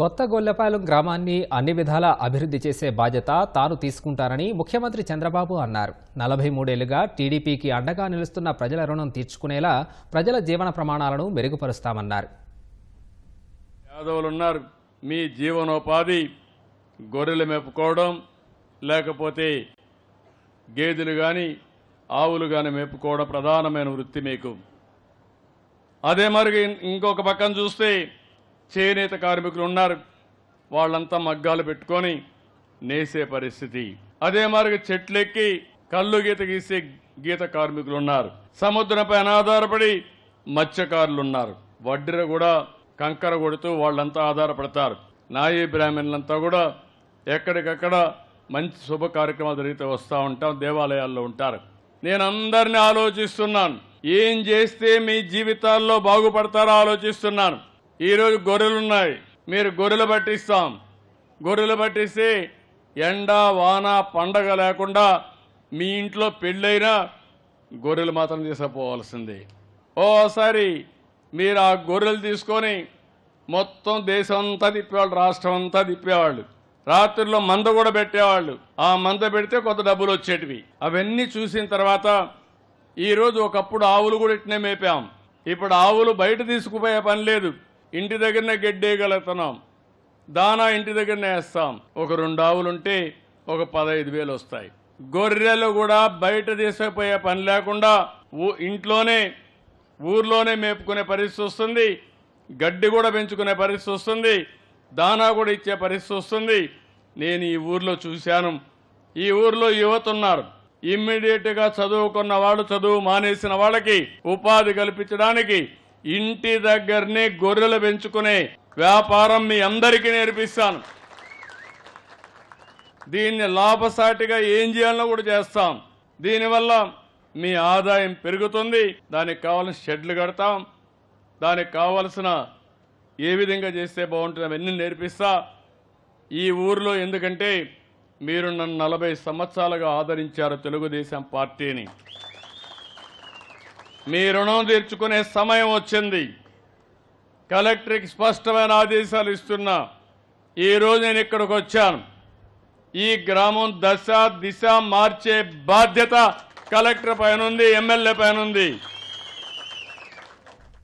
కొత్త గొల్లపాలెం గ్రామాన్ని అన్ని విధాలా అభివృద్ధి చేసే బాధ్యత తాను తీసుకుంటానని ముఖ్యమంత్రి చంద్రబాబు అన్నారు. నలభై మూడేళ్ళుగా టీడీపీకి అండగా నిలుస్తున్న ప్రజల రుణం తీర్చుకునేలా ప్రజల జీవన ప్రమాణాలను మెరుగుపరుస్తామన్నారు. యాదవులు ఉన్నారు మీ జీవనోపాధి గొర్రెలు మేపుకోవడం లేకపోతే గేదెలు కానీ ఆవులు కానీ మేపుకోవడం ప్రధానమైన వృత్తి మీకు. అదే మరి ఇంకొక పక్కన చూస్తే చేనేత కార్మికులు ఉన్నారు. వాళ్ళంతా మగ్గాలు పెట్టుకొని నేసే పరిస్థితి. అదే మరి చెట్లెక్కి కళ్ళు గీత గీసే గీత కార్మికులు ఉన్నారు. సముద్రంపై ఆధారపడి మత్స్యకారులు ఉన్నారు వడ్డీర కూడా కంకర కొడుతూ వాళ్ళంతా ఆధారపడతారు. నాయీ బ్రాహ్మణులంతా కూడా ఎక్కడికక్కడ మంచి శుభ కార్యక్రమాలు జరిగితే వస్తూ ఉంటాం దేవాలయాల్లో ఉంటారు. నేను అందరిని ఆలోచిస్తున్నాను. ఏం చేస్తే మీ జీవితాల్లో బాగుపడతారో ఆలోచిస్తున్నాను. ఈరోజు గొర్రెలున్నాయి మీరు గొర్రెలు పట్టిస్తాం. గొర్రెలు పట్టిస్తే ఎండ వాన పండగ లేకుండా మీ ఇంట్లో పెళ్ళైనా గొర్రెలు మాత్రం తీసుకుపోవాల్సిందే. ఓసారి మీరు ఆ గొర్రెలు తీసుకొని మొత్తం దేశం అంతా తిప్పేవాళ్ళు రాష్ట్రం అంతా తిప్పేవాళ్ళు. రాత్రిలో మంద కూడా పెట్టేవాళ్ళు. ఆ మంద పెడితే కొంత డబ్బులు వచ్చేటివి. అవన్నీ చూసిన తర్వాత ఈరోజు ఒకప్పుడు ఆవులు కూడా ఇట్నే మేపాం. ఇప్పుడు ఆవులు బయట తీసుకుపోయే పని లేదు. ఇంటి దగ్గరనే గెడ్డేయగలుగుతున్నాం. దానా ఇంటి దగ్గరనే వేస్తాం. ఒక రెండు ఆవులు ఉంటే ఒక పదహైదు వేలు వస్తాయి. గొర్రెలు కూడా బయట తీసుకుపోయే పని లేకుండా ఇంట్లోనే ఊర్లోనే మేపుకునే పరిస్థితి వస్తుంది. గడ్డి కూడా పెంచుకునే పరిస్థితి వస్తుంది. దానా కూడా ఇచ్చే పరిస్థితి వస్తుంది. నేను ఈ ఊర్లో చూశాను. ఈ ఊర్లో యువత ఉన్నారు. ఇమ్మీడియట్గా చదువుకున్న వాళ్ళు చదువు మానేసిన వాళ్ళకి ఉపాధి కల్పించడానికి ఇంటి దగ్గరనే గొర్రెలు పెంచుకునే వ్యాపారం మీ అందరికీ నేర్పిస్తాను. దీన్ని లాభసాటిగా ఏం చేయాలో కూడా చేస్తాం. దీనివల్ల మీ ఆదాయం పెరుగుతుంది. దానికి కావాల్సిన షెడ్లు కడతాం. దానికి కావలసిన ఏ విధంగా చేస్తే బాగుంటుంది అవన్నీ నేర్పిస్తా. ఈ ఊర్లో ఎందుకంటే మీరు నన్ను నలభై సంవత్సరాలుగా ఆదరించారు తెలుగుదేశం పార్టీని. మీ రుణం తీర్చుకునే సమయం వచ్చింది. కలెక్టర్కి స్పష్టమైన ఆదేశాలు ఇస్తున్నా. ఈరోజు నేను ఇక్కడికి వచ్చాను. ఈ గ్రామం దశ దిశ మార్చే బాధ్యత కలెక్టర్ పైన ఉంది ఎమ్మెల్యే పైన ఉంది